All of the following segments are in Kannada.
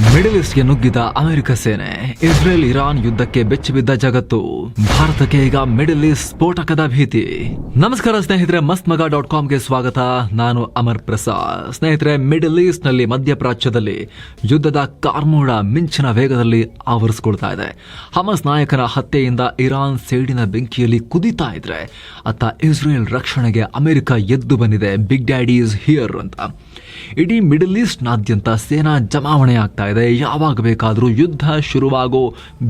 ಮಿಡಲ್ ಈಸ್ಟ್ಗೆ ನುಗ್ಗಿದ ಅಮೆರಿಕ ಸೇನೆ ಇಸ್ರೇಲ್ ಇರಾನ್ ಯುದ್ಧಕ್ಕೆ ಬೆಚ್ಚಿಬಿದ್ದ ಜಗತ್ತು, ಭಾರತಕ್ಕೆ ಈಗ ಮಿಡಲ್ ಈಸ್ಟ್ ಸ್ಫೋಟಕದ ಭೀತಿ. ನಮಸ್ಕಾರ ಸ್ನೇಹಿತರೆ ಮಸ್ತ್ ಮಗ ಡಾಟ್ ಕಾಮ್ಗೆ ಸ್ವಾಗತ. ನಾನು ಅಮರ್ ಪ್ರಸಾದ್. ಸ್ನೇಹಿತರೆ ಮಿಡಲ್ ಈಸ್ಟ್ನಲ್ಲಿ ಮಧ್ಯಪ್ರಾಚ್ಯದಲ್ಲಿ ಯುದ್ಧದ ಕಾರ್ಮೋಡ ಮಿಂಚಿನ ವೇಗದಲ್ಲಿ ಆವರಿಸಿಕೊಳ್ತಾ ಇದೆ. ಹಮಸ್ ನಾಯಕನ ಹತ್ಯೆಯಿಂದ ಇರಾನ್ ಸೇಡಿನ ಬೆಂಕಿಯಲ್ಲಿ ಕುದಿತಾ ಇದ್ರೆ, ಅತ್ತ ಇಸ್ರೇಲ್ ರಕ್ಷಣೆಗೆ ಅಮೆರಿಕ ಎದ್ದು ಬಂದಿದೆ. ಬಿಗ್ ಡ್ಯಾಡಿ ಇಸ್ ಹಿಯರ್ ಅಂತ. ಇಡೀ ಮಿಡಲ್ ಈಸ್ಟ್ನಾದ್ಯಂತ ಸೇನಾ ಜಮಾವಣೆ ಆಗ್ತಾ ಇದೆ. ಯಾವಾಗ ಬೇಕಾದರೂ ಯುದ್ಧ ಶುರುವಾಗೋ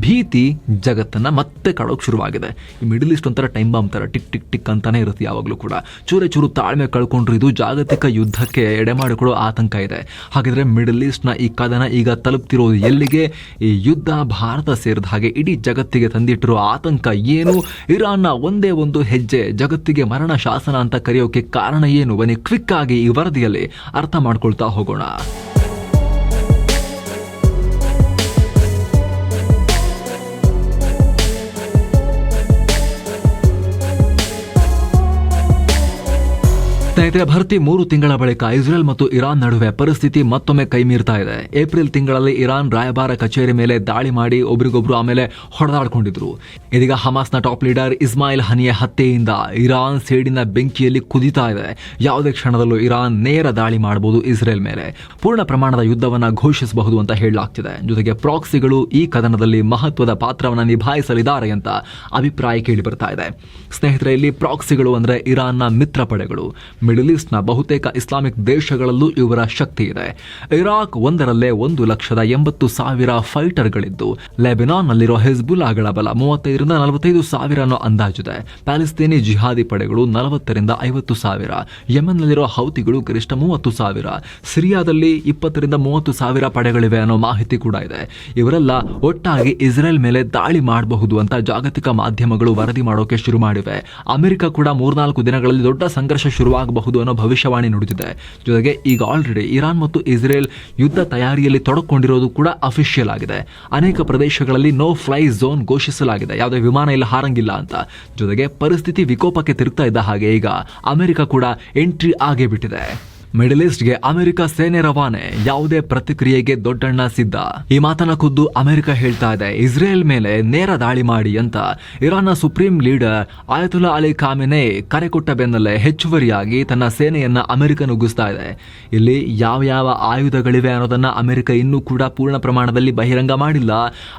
ಭೀತಿ ಜಗತ್ತನ್ನ ಮತ್ತೆ ಕಾಡೋಕೆ ಶುರುವಾಗಿದೆ. ಈ ಮಿಡಲ್ ಈಸ್ಟ್ ಒಂಥರ ಟೈಮ್ ಬಾಂಬ್ ಥರ, ಟಿಕ್ ಟಿಕ್ ಟಿಕ್ ಅಂತಾನೆ ಇರುತ್ತೆ ಯಾವಾಗಲೂ ಕೂಡ. ಚೂರೆ ಚೂರು ತಾಳ್ಮೆ ಕಳ್ಕೊಂಡ್ರೆ ಇದು ಜಾಗತಿಕ ಯುದ್ಧಕ್ಕೆ ಎಡೆ ಮಾಡಿಕೊಡೋ ಆತಂಕ ಇದೆ. ಹಾಗಿದ್ರೆ ಮಿಡಲ್ ಈಸ್ಟ್ನ ಈ ಕದನ ಈಗ ತಲುಪ್ತಿರೋದು ಎಲ್ಲಿಗೆ? ಈ ಯುದ್ಧ ಭಾರತ ಸೇರಿದ ಹಾಗೆ ಇಡೀ ಜಗತ್ತಿಗೆ ತಂದಿಟ್ಟಿರೋ ಆತಂಕ ಏನು? ಇರಾನ್ನ ಒಂದೇ ಒಂದು ಹೆಜ್ಜೆ ಜಗತ್ತಿಗೆ ಮರಣ ಶಾಸನ ಅಂತ ಕರೆಯೋಕೆ ಕಾರಣ ಏನು? ಬನ್ನಿ ಕ್ವಿಕ್ ಆಗಿ ಈ ವರದಿಯಲ್ಲಿ ಅರ್ಥ ಮಾಡ್ಕೊಳ್ತಾ ಹೋಗೋಣ. ಸ್ನೇಹಿತರೆ, ಭರ್ತಿ ಮೂರು ತಿಂಗಳ ಬಳಿಕ ಇಸ್ರೇಲ್ ಮತ್ತು ಇರಾನ್ ನಡುವೆ ಪರಿಸ್ಥಿತಿ ಮತ್ತೊಮ್ಮೆ ಕೈಮೀರ್ತಾ ಇದೆ. ಏಪ್ರಿಲ್ ತಿಂಗಳಲ್ಲಿ ಇರಾನ್ ರಾಯಭಾರ ಕಚೇರಿ ಮೇಲೆ ದಾಳಿ ಮಾಡಿ ಒಬ್ರಿಗೊಬ್ರು ಆಮೇಲೆ ಹೊಡೆದಾಡ್ಕೊಂಡಿದ್ರು. ಇದೀಗ ಹಮಾಸ್ನ ಟಾಪ್ ಲೀಡರ್ ಇಸ್ಮಾಯಿಲ್ ಹನಿಯ ಹತ್ಯೆಯಿಂದ ಇರಾನ್ ಸೇಡಿನ ಬೆಂಕಿಯಲ್ಲಿ ಕುದಿತಾ ಇದೆ. ಯಾವುದೇ ಕ್ಷಣದಲ್ಲೂ ಇರಾನ್ ನೇರ ದಾಳಿ ಮಾಡಬಹುದು ಇಸ್ರೇಲ್ ಮೇಲೆ. ಪೂರ್ಣ ಪ್ರಮಾಣದ ಯುದ್ಧವನ್ನ ಘೋಷಿಸಬಹುದು ಅಂತ ಹೇಳಲಾಗ್ತಿದೆ. ಜೊತೆಗೆ ಪ್ರಾಕ್ಸಿಗಳು ಈ ಕದನದಲ್ಲಿ ಮಹತ್ವದ ಪಾತ್ರವನ್ನು ನಿಭಾಯಿಸಲಿದ್ದಾರೆ ಅಂತ ಅಭಿಪ್ರಾಯ ಕೇಳಿ ಬರ್ತಾ ಇದೆ. ಸ್ನೇಹಿತರೆ, ಇಲ್ಲಿ ಪ್ರಾಕ್ಸಿಗಳು ಅಂದ್ರೆ ಇರಾನ್ನ ಮಿತ್ರ ಪಡೆಗಳು. ಮಿಡಲ್ ಈಸ್ಟ್ನ ಬಹುತೇಕ ಇಸ್ಲಾಮಿಕ್ ದೇಶಗಳಲ್ಲೂ ಇವರ ಶಕ್ತಿ ಇದೆ. ಇರಾಕ್ ಒಂದರಲ್ಲೇ ಒಂದು ಲಕ್ಷದ ಎಂಬತ್ತು ಸಾವಿರ ಫೈಟರ್ಗಳಿದ್ದು, ಲೆಬೆನಾನ್ನಲ್ಲಿರುವ ಹೆಜ್ಬುಲಾಗಳ ಬಲ ಮೂವತ್ತೈದರಿಂದ ನಲವತ್ತೈದು ಸಾವಿರ ಅನ್ನೋ ಅಂದಾಜಿದೆ. ಪ್ಯಾಲೆಸ್ತೀನಿ ಜಿಹಾದಿ ಪಡೆಗಳು ನಲವತ್ತರಿಂದ ಐವತ್ತು ಸಾವಿರ. ಯಮನ್ನಲ್ಲಿರುವ ಹೌತಿಗಳು ಗರಿಷ್ಠ ಮೂವತ್ತು ಸಾವಿರ. ಸಿರಿಯಾದಲ್ಲಿ ಇಪ್ಪತ್ತರಿಂದ ಮೂವತ್ತು ಸಾವಿರ ಪಡೆಗಳಿವೆ ಅನ್ನೋ ಮಾಹಿತಿ ಕೂಡ ಇದೆ. ಇವರೆಲ್ಲ ಒಟ್ಟಾಗಿ ಇಸ್ರೇಲ್ ಮೇಲೆ ದಾಳಿ ಮಾಡಬಹುದು ಅಂತ ಜಾಗತಿಕ ಮಾಧ್ಯಮಗಳು ವರದಿ ಮಾಡೋಕೆ ಶುರು ಮಾಡಿವೆ. ಅಮೆರಿಕ ಕೂಡ ಮೂರ್ನಾಲ್ಕು ದಿನಗಳಲ್ಲಿ ದೊಡ್ಡ ಸಂಘರ್ಷ ಶುರುವಾಗಬಹುದು ಅನ್ನೋ ಭವಿಷ್ಯವಾಣಿ ನುಡಿದಿದೆ. ಜೊತೆಗೆ ಈಗ ಆಲ್ರೆಡಿ ಇರಾನ್ ಮತ್ತು ಇಸ್ರೇಲ್ ಯುದ್ಧ ತಯಾರಿಯಲ್ಲಿ ತೊಡಕೊಂಡಿರೋದು ಕೂಡ ಅಫಿಷಿಯಲ್ ಆಗಿದೆ. ಅನೇಕ ಪ್ರದೇಶಗಳಲ್ಲಿ ನೋ ಫ್ಲೈ ಝೋನ್ ಘೋಷಿಸಲಾಗಿದೆ. ಯಾವುದೇ ವಿಮಾನ ಇಲ್ಲ ಹಾರಂಗಿಲ್ಲ ಅಂತ. ಜೊತೆಗೆ ಪರಿಸ್ಥಿತಿ ವಿಕೋಪಕ್ಕೆ ತಿರುಗ್ತಾ ಇದ್ದ ಹಾಗೆ ಈಗ ಅಮೆರಿಕ ಕೂಡ ಎಂಟ್ರಿ ಆಗೇ ಬಿಟ್ಟಿದೆ. ಮಿಡಲ್ ಈಸ್ಟ್ಗೆ ಅಮೆರಿಕ ಸೇನೆ ರವಾನೆ. ಯಾವುದೇ ಪ್ರತಿಕ್ರಿಯೆಗೆ ದೊಡ್ಡಣ್ಣ ಸಿದ್ಧ. ಈ ಮಾತನ್ನ ಖುದ್ದು ಅಮೆರಿಕ ಹೇಳ್ತಾ ಇದೆ. ಇಸ್ರೇಲ್ ಮೇಲೆ ನೇರ ದಾಳಿ ಮಾಡಿ ಅಂತ ಇರಾನ್ನ supreme leader Ayatollah Ali Khamenei ಕರೆ ಕೊಟ್ಟ ಬೆನ್ನಲ್ಲೇ ಹೆಚ್ಚುವರಿಯಾಗಿ ತನ್ನ ಸೇನೆಯನ್ನ ಅಮೆರಿಕ ನುಗ್ಗಿಸ್ತಾ ಇದೆ. ಇಲ್ಲಿ ಯಾವ ಯಾವ ಆಯುಧಗಳಿವೆ ಅನ್ನೋದನ್ನ ಅಮೆರಿಕ ಇನ್ನೂ ಕೂಡ ಪೂರ್ಣ ಪ್ರಮಾಣದಲ್ಲಿ ಬಹಿರಂಗ ಮಾಡಿಲ್ಲ.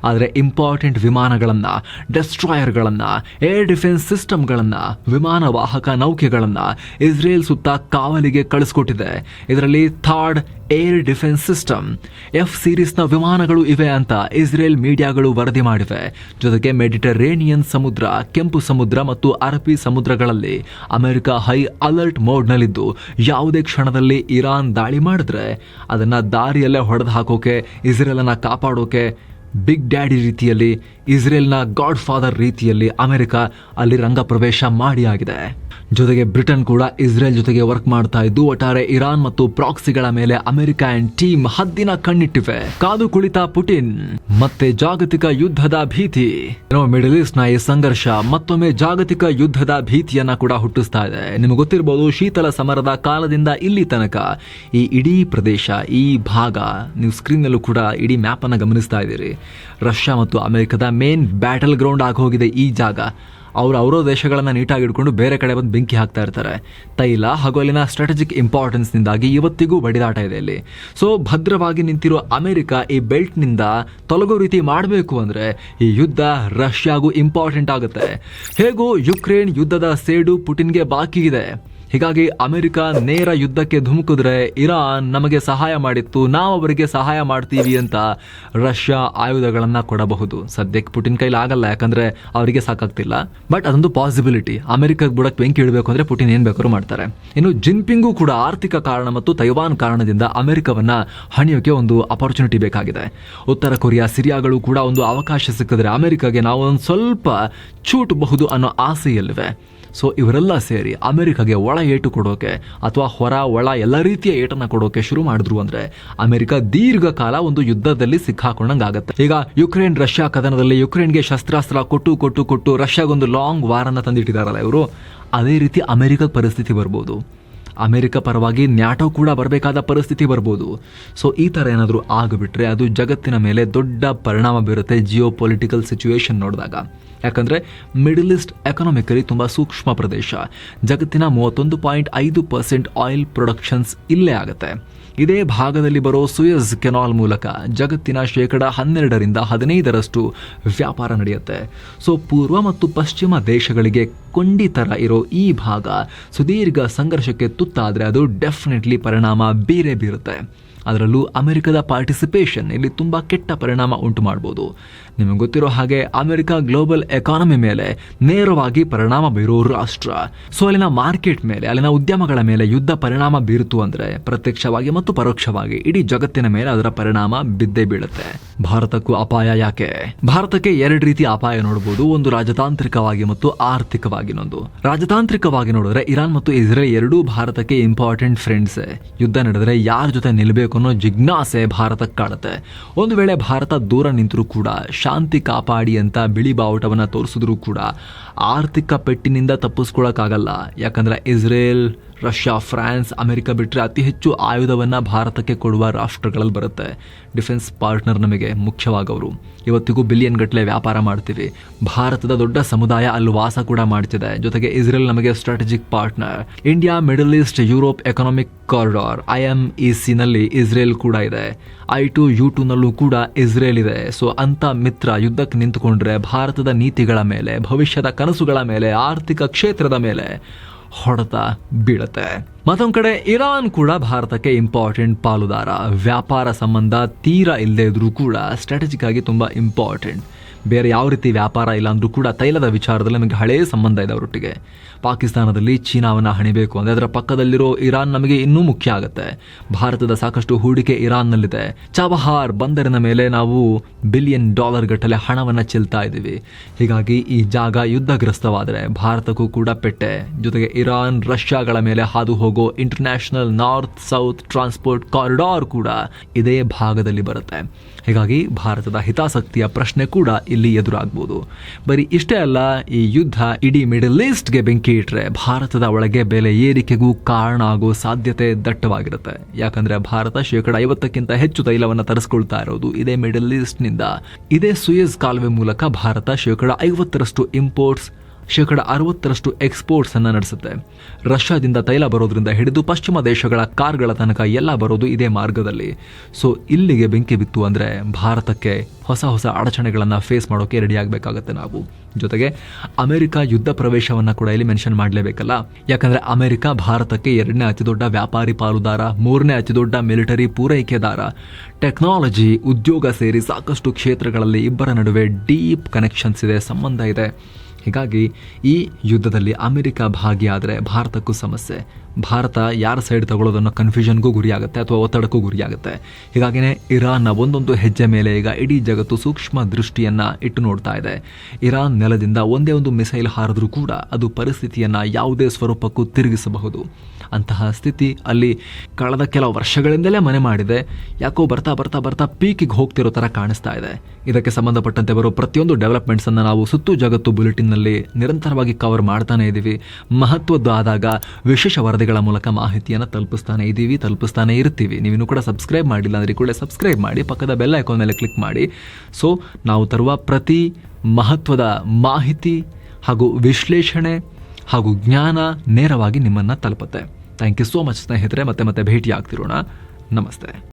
ಆದರೆ ಇಂಪಾರ್ಟೆಂಟ್ ವಿಮಾನಗಳನ್ನ ಡೆಸ್ಟ್ರಾಯರ್ಗಳನ್ನ ಏರ್ ಡಿಫೆನ್ಸ್ ಸಿಸ್ಟಮ್ಗಳನ್ನ ವಿಮಾನ ವಾಹಕ ನೌಕೆಗಳನ್ನ ಇಸ್ರೇಲ್ ಸುತ್ತ ಕಾವಲಿಗೆ ಕಳಿಸ್ಕೊಟ್ಟಿದೆ. ಇದರಲ್ಲಿ third air defence system. F ಸೀರೀಸ್ನ ವಿಮಾನಗಳು ಇವೆ ಅಂತ ಇಸ್ರೇಲ್ ಮೀಡಿಯಾಗಳು ವರದಿ ಮಾಡಿವೆ. ಜೊತೆಗೆ ಮೆಡಿಟರೇನಿಯನ್ ಸಮುದ್ರ, ಕೆಂಪು ಸಮುದ್ರ ಮತ್ತು ಅರಬ್ಬಿ ಸಮುದ್ರಗಳಲ್ಲಿ ಅಮೆರಿಕ ಹೈ ಅಲರ್ಟ್ ಮೋಡ್ನಲ್ಲಿದ್ದು ಯಾವುದೇ ಕ್ಷಣದಲ್ಲಿ ಇರಾನ್ ದಾಳಿ ಮಾಡಿದ್ರೆ ಅದನ್ನ ದಾರಿಯಲ್ಲೇ ಹೊಡೆದು ಹಾಕೋಕೆ, ಇಸ್ರೇಲನ್ನ ಕಾಪಾಡೋಕೆ ಬಿಗ್ ಡ್ಯಾಡಿ ರೀತಿಯಲ್ಲಿ ಇಸ್ರೇಲ್ನ ಗಾಡ್ ಫಾದರ್ ರೀತಿಯಲ್ಲಿ ಅಮೆರಿಕ ಅಲ್ಲಿ ರಂಗ ಪ್ರವೇಶ ಮಾಡಿ ಆಗಿದೆ ಜೊತೆಗೆ ಬ್ರಿಟನ್ ಕೂಡ ಇಸ್ರೇಲ್ ಜೊತೆಗೆ ವರ್ಕ್ ಮಾಡ್ತಾ ಇದ್ದು, ಒಟ್ಟಾರೆ ಇರಾನ್ ಮತ್ತು ಪ್ರಾಕ್ಸಿಗಳ ಮೇಲೆ ಅಮೆರಿಕ ಅಂಡ್ ಟೀಮ್ ಹದ್ದಿನ ಕಣ್ಣಿಟ್ಟಿವೆ. ಕಾದು ಕುಳಿತ ಪುಟಿನ್. ಮತ್ತೆ ಜಾಗತಿಕ ಯುದ್ಧದ ಭೀತಿ. ಮಿಡಲ್ ಈಸ್ಟ್ನ ಈ ಸಂಘರ್ಷ ಮತ್ತೊಮ್ಮೆ ಜಾಗತಿಕ ಯುದ್ಧದ ಭೀತಿಯನ್ನ ಕೂಡ ಹುಟ್ಟಿಸ್ತಾ ಇದೆ. ನಿಮಗೆ ಗೊತ್ತಿರಬಹುದು ಶೀತಲ ಸಮರದ ಕಾಲದಿಂದ ಇಲ್ಲಿ ತನಕ ಈ ಇಡೀ ಪ್ರದೇಶ, ಈ ಭಾಗ, ನೀವು ಸ್ಕ್ರೀನ್ ನಲ್ಲೂ ಕೂಡ ಇಡೀ ಮ್ಯಾಪ್ ಅನ್ನ ಗಮನಿಸ್ತಾ ಇದ್ದೀರಿ. ರಷ್ಯಾ ಮತ್ತು ಅಮೆರಿಕದ ಮೇನ್ ಬ್ಯಾಟಲ್ ಗ್ರೌಂಡ್ ಆಗೋಗಿದೆ ಈ ಜಾಗ. ಅವರು ಅವರ ದೇಶಗಳನ್ನು ನೀಟಾಗಿ ಇಟ್ಕೊಂಡು ಬೇರೆ ಕಡೆ ಬಂದು ಬೆಂಕಿ ಹಾಕ್ತಾ ಇರ್ತಾರೆ. ತೈಲ ಹಾಗೂ ಅಲ್ಲಿನ ಸ್ಟ್ರಾಟಜಿಕ್ ಇಂಪಾರ್ಟೆನ್ಸ್ನಿಂದಾಗಿ ಇವತ್ತಿಗೂ ಬಡಿದಾಟ ಇದೆ ಇಲ್ಲಿ. ಸೊ ಭದ್ರವಾಗಿ ನಿಂತಿರೋ ಅಮೆರಿಕ ಈ ಬೆಲ್ಟ್ನಿಂದ ತೊಲಗೋ ರೀತಿ ಮಾಡಬೇಕು ಅಂದರೆ ಈ ಯುದ್ಧ ರಷ್ಯಾಗೂ ಇಂಪಾರ್ಟೆಂಟ್ ಆಗುತ್ತೆ. ಹೇಗೂ ಯುಕ್ರೇನ್ ಯುದ್ಧದ ಸೇಡು ಪುಟಿನ್ಗೆ ಬಾಕಿ ಇದೆ. ಹೀಗಾಗಿ ಅಮೆರಿಕ ನೇರ ಯುದ್ಧಕ್ಕೆ ಧುಮುಕಿದ್ರೆ ಇರಾನ್ ನಮಗೆ ಸಹಾಯ ಮಾಡಿತ್ತು, ನಾವು ಅವರಿಗೆ ಸಹಾಯ ಮಾಡ್ತೀವಿ ಅಂತ ರಷ್ಯಾ ಆಯುಧಗಳನ್ನು ಕೊಡಬಹುದು. ಸದ್ಯಕ್ಕೆ ಪುಟಿನ್ ಕೈಲಿ ಆಗಲ್ಲ, ಯಾಕಂದ್ರೆ ಅವರಿಗೆ ಸಾಕಾಗ್ತಿಲ್ಲ. ಬಟ್ ಅದೊಂದು ಪಾಸಿಬಿಲಿಟಿ. ಅಮೆರಿಕಕ್ಕೆ ಬುಡಕ್ಕೆ ಬೆಂಕಿ ಇಡಬೇಕು ಅಂದ್ರೆ ಪುಟಿನ್ ಏನ್ ಬೇಕಾದ್ರೂ ಮಾಡ್ತಾರೆ. ಇನ್ನು ಜಿನ್ಪಿಂಗು ಕೂಡ ಆರ್ಥಿಕ ಕಾರಣ ಮತ್ತು ತೈವಾನ್ ಕಾರಣದಿಂದ ಅಮೆರಿಕವನ್ನ ಹಣಿಯೋಕೆ ಒಂದು ಅಪರ್ಚುನಿಟಿ ಬೇಕಾಗಿದೆ. ಉತ್ತರ ಕೊರಿಯಾ, ಸಿರಿಯಾಗಳು ಕೂಡ ಒಂದು ಅವಕಾಶ ಸಿಕ್ಕಿದ್ರೆ ಅಮೆರಿಕಗೆ ನಾವು ಒಂದು ಸ್ವಲ್ಪ ಚೂಟಬಹುದು ಅನ್ನೋ ಆಸೆಯಲ್ಲಿವೆ. ಸೊ ಇವರೆಲ್ಲ ಸೇರಿ ಅಮೆರಿಕಾಗೆ ಒಳ ಏಟು ಕೊಡೋಕೆ ಅಥವಾ ಹೊರ, ಒಳ ಎಲ್ಲ ರೀತಿಯ ಏಟನ್ನ ಕೊಡೋಕೆ ಶುರು ಮಾಡಿದ್ರು ಅಂದ್ರೆ ಅಮೆರಿಕ ದೀರ್ಘಕಾಲ ಒಂದು ಯುದ್ಧದಲ್ಲಿ ಸಿಕ್ಕಾಕೊಂಡಂಗಾಗತ್ತೆ. ಈಗ ಯುಕ್ರೇನ್, ರಷ್ಯಾ ಕದನದಲ್ಲಿ ಯುಕ್ರೇನ್ಗೆ ಶಸ್ತ್ರಾಸ್ತ್ರ ಕೊಟ್ಟು ಕೊಟ್ಟು ಕೊಟ್ಟು ರಷ್ಯಾಗೊಂದು ಲಾಂಗ್ ವಾರನ್ನು ತಂದಿಟ್ಟಿದಾರಲ್ಲ ಇವರು. ಅದೇ ರೀತಿ ಅಮೆರಿಕ ಪರಿಸ್ಥಿತಿ ಬರ್ಬೋದು. ಅಮೆರಿಕ ಪರವಾಗಿ ನ್ಯಾಟೋ ಕೂಡ ಬರಬೇಕಾದ ಪರಿಸ್ಥಿತಿ ಬರ್ಬೋದು. ಸೊ ಈ ಥರ ಏನಾದರೂ ಆಗಿಬಿಟ್ರೆ ಅದು ಜಗತ್ತಿನ ಮೇಲೆ ದೊಡ್ಡ ಪರಿಣಾಮ ಬೀರುತ್ತೆ ಜಿಯೋ ಪೊಲಿಟಿಕಲ್ ಸಿಚುವೇಶನ್ ನೋಡಿದಾಗ. ಯಾಕಂದರೆ ಮಿಡಲ್ ಈಸ್ಟ್ ಎಕನಾಮಿಕಲಿ ತುಂಬ ಸೂಕ್ಷ್ಮ ಪ್ರದೇಶ. ಜಗತ್ತಿನ ಮೂವತ್ತೊಂದು ಪಾಯಿಂಟ್ ಐದು ಪರ್ಸೆಂಟ್ ಆಯಿಲ್ ಪ್ರೊಡಕ್ಷನ್ಸ್ ಇಲ್ಲೇ ಆಗುತ್ತೆ. ಇದೇ ಭಾಗದಲ್ಲಿ ಬರೋ ಸುಯಸ್ ಕೆನಾಲ್ ಮೂಲಕ ಜಗತ್ತಿನ ಶೇಕಡ ಹನ್ನೆರಡರಿಂದ ಹದಿನೈದರಷ್ಟು ವ್ಯಾಪಾರ ನಡೆಯುತ್ತೆ. ಸೊ ಪೂರ್ವ ಮತ್ತು ಪಶ್ಚಿಮ ದೇಶಗಳಿಗೆ ಕೊಂಡಿ ಥರ ಇರೋ ಈ ಭಾಗ ಸುದೀರ್ಘ ಸಂಘರ್ಷಕ್ಕೆ ತುತ್ತಾದರೆ ಅದು ಡೆಫಿನೆಟ್ಲಿ ಪರಿಣಾಮ ಬೀರೇ ಬೀರುತ್ತೆ. ಅದರಲ್ಲೂ ಅಮೆರಿಕದ ಪಾರ್ಟಿಸಿಪೇಷನ್ ಇಲ್ಲಿ ತುಂಬ ಕೆಟ್ಟ ಪರಿಣಾಮ ಉಂಟು ಮಾಡ್ಬೋದು. ನಿಮಗೆ ಗೊತ್ತಿರೋ ಹಾಗೆ ಅಮೆರಿಕ ಗ್ಲೋಬಲ್ ಎಕಾನಮಿ ಮೇಲೆ ನೇರವಾಗಿ ಪರಿಣಾಮ ಬೀರೋ ರಾಷ್ಟ್ರ. ಸೊ ಅಲ್ಲಿನ ಮಾರ್ಕೆಟ್ ಮೇಲೆ, ಅಲ್ಲಿನ ಉದ್ಯಮಗಳ ಮೇಲೆ ಯುದ್ಧ ಪರಿಣಾಮ ಬೀರಿತು ಅಂದರೆ ಪ್ರತ್ಯಕ್ಷವಾಗಿ ಮತ್ತು ಪರೋಕ್ಷವಾಗಿ ಇಡೀ ಜಗತ್ತಿನ ಮೇಲೆ ಅದರ ಪರಿಣಾಮ ಬಿದ್ದೇ ಬೀಳುತ್ತೆ. ಭಾರತಕ್ಕೂ ಅಪಾಯ ಯಾಕೆ? ಭಾರತಕ್ಕೆ ಎರಡು ರೀತಿ ಅಪಾಯ ನೋಡಬಹುದು ಒಂದು ರಾಜತಾಂತ್ರಿಕವಾಗಿ ಮತ್ತು ಆರ್ಥಿಕವಾಗಿ ಇನ್ನೊಂದು ರಾಜತಾಂತ್ರಿಕವಾಗಿ ನೋಡಿದ್ರೆ ಇರಾನ್ ಮತ್ತು ಇಸ್ರೇಲ್ ಎರಡೂ ಭಾರತಕ್ಕೆ ಇಂಪಾರ್ಟೆಂಟ್ ಫ್ರೆಂಡ್ಸ್ ಯುದ್ಧ ನಡೆದರೆ ಯಾರ ಜೊತೆ ನಿಲ್ಲಬೇಕು ಅನ್ನೋ ಜಿಜ್ಞಾಸೆ ಭಾರತಕ್ಕೆ ಕಾಡುತ್ತೆ. ಒಂದು ವೇಳೆ ಭಾರತ ದೂರ ನಿಂತರೂ ಕೂಡ, ಶಾಂತಿ ಕಾಪಾಡಿ ಅಂತ ಬಿಳಿ ಬಾವುಟವನ್ನ ತೋರಿಸಿದ್ರು ಕೂಡ, ಆರ್ಥಿಕ ಪೆಟ್ಟಿನಿಂದ ತಪ್ಪಿಸ್ಕೊಳಕ್ಕಾಗಲ್ಲ. ಯಾಕಂದ್ರೆ ಇಸ್ರೇಲ್ ರಷ್ಯಾ, ಫ್ರಾನ್ಸ್, ಅಮೆರಿಕ ಬಿಟ್ಟರೆ ಅತಿ ಹೆಚ್ಚು ಆಯುಧವನ್ನು ಭಾರತಕ್ಕೆ ಕೊಡುವ ರಾಷ್ಟ್ರಗಳಲ್ಲಿ ಬರುತ್ತೆ. ಡಿಫೆನ್ಸ್ ಪಾರ್ಟ್ನರ್ ನಮಗೆ ಮುಖ್ಯವಾಗವರು. ಇವತ್ತಿಗೂ ಬಿಲಿಯನ್ ಗಟ್ಟಲೆ ವ್ಯಾಪಾರ ಮಾಡ್ತೀವಿ. ಭಾರತದ ದೊಡ್ಡ ಸಮುದಾಯ ಅಲ್ಲಿ ವಾಸ ಕೂಡ ಮಾಡ್ತಿದೆ. ಜೊತೆಗೆ ಇಸ್ರೇಲ್ ನಮಗೆ strategic partner India Middle East Europe economic corridor I M E ಸಿನಲ್ಲಿ Israel ಕೂಡ ಇದೆ. ಐ ಟು ಯು ಟೂನಲ್ಲೂ ಕೂಡ ಇಸ್ರೇಲ್ ಇದೆ. ಸೊ ಅಂಥ ಮಿತ್ರ ಯುದ್ಧಕ್ಕೆ ನಿಂತುಕೊಂಡ್ರೆ ಭಾರತದ ನೀತಿಗಳ ಮೇಲೆ, ಭವಿಷ್ಯದ ಕನಸುಗಳ ಮೇಲೆ, ಆರ್ಥಿಕ ಕ್ಷೇತ್ರದ ಮೇಲೆ ಹೊಡೆತ ಬೀಳುತ್ತೆ. ಮತ್ತೊಂದ್ ಕಡೆ, ಇರಾನ್ ಕೂಡ ಭಾರತಕ್ಕೆ ಇಂಪಾರ್ಟೆಂಟ್ ಪಾಲುದಾರ. ವ್ಯಾಪಾರ ಸಂಬಂಧ ತೀರಾ ಇಲ್ಲದೆ ಇದ್ರೂ ಕೂಡ ಸ್ಟ್ರಾಟಜಿಕ್ ಆಗಿ ತುಂಬಾ ಇಂಪಾರ್ಟೆಂಟ್ ಬೇರೆ ಯಾವ ರೀತಿ ವ್ಯಾಪಾರ ಇಲ್ಲ ಅಂದರೂ ಕೂಡ ತೈಲದ ವಿಚಾರದಲ್ಲಿ ನಮಗೆ ಹಳೆಯ ಸಂಬಂಧ ಇದೆ ಅವರೊಟ್ಟಿಗೆ. ಪಾಕಿಸ್ತಾನದಲ್ಲಿ ಚೀನಾವನ್ನು ಹಣಿಬೇಕು ಅಂದರೆ ಅದರ ಪಕ್ಕದಲ್ಲಿರೋ ಇರಾನ್ ನಮಗೆ ಇನ್ನೂ ಮುಖ್ಯ ಆಗುತ್ತೆ. ಭಾರತದ ಸಾಕಷ್ಟು ಹೂಡಿಕೆ ಇರಾನ್ನಲ್ಲಿದೆ. ಚಾಬಹಾರ್ ಬಂದರಿನ ಮೇಲೆ ನಾವು ಬಿಲಿಯನ್ ಡಾಲರ್ ಗಟ್ಟಲೆ ಹಣವನ್ನು ಚೆಲ್ತಾ ಇದ್ದೀವಿ. ಹೀಗಾಗಿ ಈ ಜಾಗ ಯುದ್ಧಗ್ರಸ್ತವಾದರೆ ಭಾರತಕ್ಕೂ ಕೂಡ ಪೆಟ್ಟೆ. ಜೊತೆಗೆ ಇರಾನ್, ರಷ್ಯಾಗಳ ಮೇಲೆ ಹಾದು ಹೋಗೋ international north south transport corridor ಕೂಡ ಇದೇ ಭಾಗದಲ್ಲಿ ಬರುತ್ತೆ. ಹೀಗಾಗಿ ಭಾರತದ ಹಿತಾಸಕ್ತಿಯ ಪ್ರಶ್ನೆ ಕೂಡ ಇಲ್ಲಿ ಎದುರಾಗ್ಬೋದು. ಬರೀ ಇಷ್ಟೇ ಅಲ್ಲ, ಈ ಯುದ್ಧ ಇಡೀ ಮಿಡಲ್ ಈಸ್ಟ್ಗೆ ಬೆಂಕಿ ಇಟ್ಟರೆ ಭಾರತದ ಒಳಗೆ ಬೆಲೆ ಏರಿಕೆಗೂ ಕಾರಣ ಆಗೋ ಸಾಧ್ಯತೆ ದಟ್ಟವಾಗಿರುತ್ತೆ. ಯಾಕಂದರೆ ಭಾರತ ಶೇಕಡ ಐವತ್ತಕ್ಕಿಂತ ಹೆಚ್ಚು ತೈಲವನ್ನು ತರಿಸ್ಕೊಳ್ತಾ ಇರೋದು ಇದೇ ಮಿಡಲ್ ಈಸ್ಟ್ನಿಂದ ಇದೇ ಸುಯಸ್ ಕಾಲುವೆ ಮೂಲಕ ಭಾರತ ಶೇಕಡ ಐವತ್ತರಷ್ಟು ಇಂಪೋರ್ಟ್ಸ್ ಶೇಕಡ ಅರವತ್ತರಷ್ಟು ಎಕ್ಸ್ಪೋರ್ಟ್ಸ್ ಅನ್ನ ನಡೆಸುತ್ತೆ. ರಷ್ಯಾದಿಂದ ತೈಲ ಬರೋದ್ರಿಂದ ಹಿಡಿದು ಪಶ್ಚಿಮ ದೇಶಗಳ ಕಾರ್ಗಳ ತನಕ ಎಲ್ಲ ಬರೋದು ಇದೇ ಮಾರ್ಗದಲ್ಲಿ. ಸೊ ಇಲ್ಲಿಗೆ ಬೆಂಕಿ ಬಿತ್ತು ಅಂದ್ರೆ ಭಾರತಕ್ಕೆ ಹೊಸ ಹೊಸ ಅಡಚಣೆಗಳನ್ನು ಫೇಸ್ ಮಾಡೋಕೆ ರೆಡಿ ಆಗಬೇಕಾಗತ್ತೆ ನಾವು. ಜೊತೆಗೆ ಅಮೆರಿಕ ಯುದ್ಧ ಪ್ರವೇಶವನ್ನ ಕೂಡ ಇಲ್ಲಿ ಮೆನ್ಷನ್ ಮಾಡಲೇಬೇಕಲ್ಲ. ಯಾಕಂದ್ರೆ ಅಮೆರಿಕ ಭಾರತಕ್ಕೆ ಎರಡನೇ ಅತಿ ದೊಡ್ಡ ವ್ಯಾಪಾರಿ ಪಾಲುದಾರ, ಮೂರನೇ ಅತಿ ದೊಡ್ಡ ಮಿಲಿಟರಿ ಪೂರೈಕೆದಾರ. ಟೆಕ್ನಾಲಜಿ ಉದ್ಯೋಗ ಸೇರಿ ಸಾಕಷ್ಟು ಕ್ಷೇತ್ರಗಳಲ್ಲಿ ಇಬ್ಬರ ನಡುವೆ ಡೀಪ್ ಕನೆಕ್ಷನ್ಸ್ ಇದೆ, ಸಂಬಂಧ ಇದೆ. ಹೀಗಾಗಿ ಈ ಯುದ್ಧದಲ್ಲಿ ಅಮೆರಿಕ ಭಾಗಿಯಾದರೆ ಭಾರತಕ್ಕೂ ಸಮಸ್ಯೆ. ಭಾರತ ಯಾರ ಸೈಡ್ ತಗೊಳ್ಳೋದನ್ನು ಕನ್ಫ್ಯೂಷನ್ಗೂ ಗುರಿಯಾಗುತ್ತೆ ಅಥವಾ ಒತ್ತಡಕ್ಕೂ ಗುರಿಯಾಗುತ್ತೆ. ಹೀಗಾಗಿಯೇ ಇರಾನ್ನ ಒಂದೊಂದು ಹೆಜ್ಜೆ ಮೇಲೆ ಈಗ ಇಡೀ ಜಗತ್ತು ಸೂಕ್ಷ್ಮ ದೃಷ್ಟಿಯನ್ನು ಇಟ್ಟು ನೋಡ್ತಾ ಇದೆ. ಇರಾನ್ ನೆಲದಿಂದ ಒಂದೇ ಒಂದು ಮಿಸೈಲ್ ಹಾರಿದ್ರೂ ಕೂಡ ಅದು ಪರಿಸ್ಥಿತಿಯನ್ನು ಯಾವುದೇ ಸ್ವರೂಪಕ್ಕೂ ತಿರುಗಿಸಬಹುದು. ಅಂತಹ ಸ್ಥಿತಿ ಅಲ್ಲಿ ಕಳೆದ ಕೆಲವು ವರ್ಷಗಳಿಂದಲೇ ಮನೆ ಮಾಡಿದೆ. ಯಾಕೋ ಬರ್ತಾ ಬರ್ತಾ ಬರ್ತಾ ಪೀಕಿಗೆ ಹೋಗ್ತಿರೋ ಥರ ಕಾಣಿಸ್ತಾ ಇದೆ. ಇದಕ್ಕೆ ಸಂಬಂಧಪಟ್ಟಂತೆ ಬರೋ ಪ್ರತಿಯೊಂದು ಡೆವಲಪ್ಮೆಂಟ್ಸನ್ನು ನಾವು ಸುತ್ತು ಜಗತ್ತು ಬುಲೆಟಿನ್ನಲ್ಲಿ ನಿರಂತರವಾಗಿ ಕವರ್ ಮಾಡ್ತಾನೆ ಇದ್ದೀವಿ. ಮಹತ್ವದ್ದು ಆದಾಗ ವಿಶೇಷ ವರದಿಗಳ ಮೂಲಕ ಮಾಹಿತಿಯನ್ನು ತಲುಪಿಸ್ತಾನೆ ಇದ್ದೀವಿ, ತಲುಪಿಸ್ತಾನೆ ಇರ್ತೀವಿ. ನೀವಿನ್ನೂ ಕೂಡ ಸಬ್ಸ್ಕ್ರೈಬ್ ಮಾಡಿಲ್ಲ ಅಂದರೆ ಕೂಡ ಸಬ್ಸ್ಕ್ರೈಬ್ ಮಾಡಿ, ಪಕ್ಕದ ಬೆಲ್ ಐಕಾನ್ ಮೇಲೆ ಕ್ಲಿಕ್ ಮಾಡಿ. ಸೊ ನಾವು ತರುವ ಪ್ರತಿ ಮಹತ್ವದ ಮಾಹಿತಿ ಹಾಗೂ ವಿಶ್ಲೇಷಣೆ ಹಾಗೂ ಜ್ಞಾನ ನೇರವಾಗಿ ನಿಮ್ಮನ್ನು ತಲುಪುತ್ತೆ. ಥ್ಯಾಂಕ್ ಯು ಸೋ ಮಚ್ ಸ್ನೇಹಿತರೆ. ಮತ್ತೆ ಮತ್ತೆ ಭೇಟಿ ಆಗ್ತಿರೋಣ ನಮಸ್ತೆ.